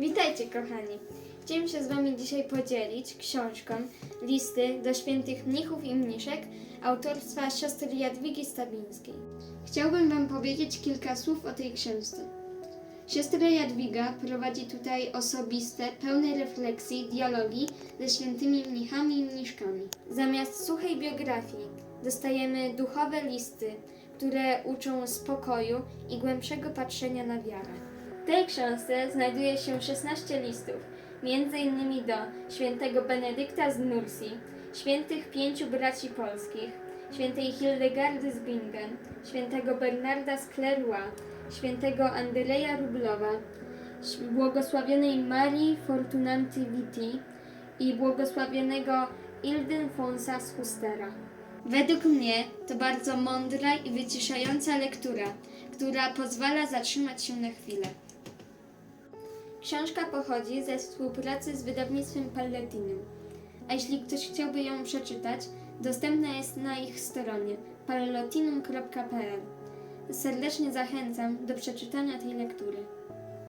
Witajcie kochani! Chciałem się z Wami dzisiaj podzielić książką Listy do świętych mnichów i mniszek autorstwa siostry Jadwigi Stabińskiej. Chciałbym Wam powiedzieć kilka słów o tej książce. Siostra Jadwiga prowadzi tutaj osobiste, pełne refleksji, dialogi ze świętymi mnichami i mniszkami. Zamiast suchej biografii dostajemy duchowe listy, które uczą spokoju i głębszego patrzenia na wiarę. Tej książce znajduje się 16 listów, m.in. do świętego Benedykta z Nursji, świętych pięciu braci polskich, świętej Hildegardy z Bingen, świętego Bernarda z Clairvoix, świętego Andrzeja Rublowa, błogosławionej Marii Fortunanty Viti i błogosławionego Ildefonsa z Hustera. Według mnie to bardzo mądra i wyciszająca lektura, która pozwala zatrzymać się na chwilę. Książka pochodzi ze współpracy z wydawnictwem Palladinum, a jeśli ktoś chciałby ją przeczytać, dostępna jest na ich stronie pallotinum.pl. Serdecznie zachęcam do przeczytania tej lektury.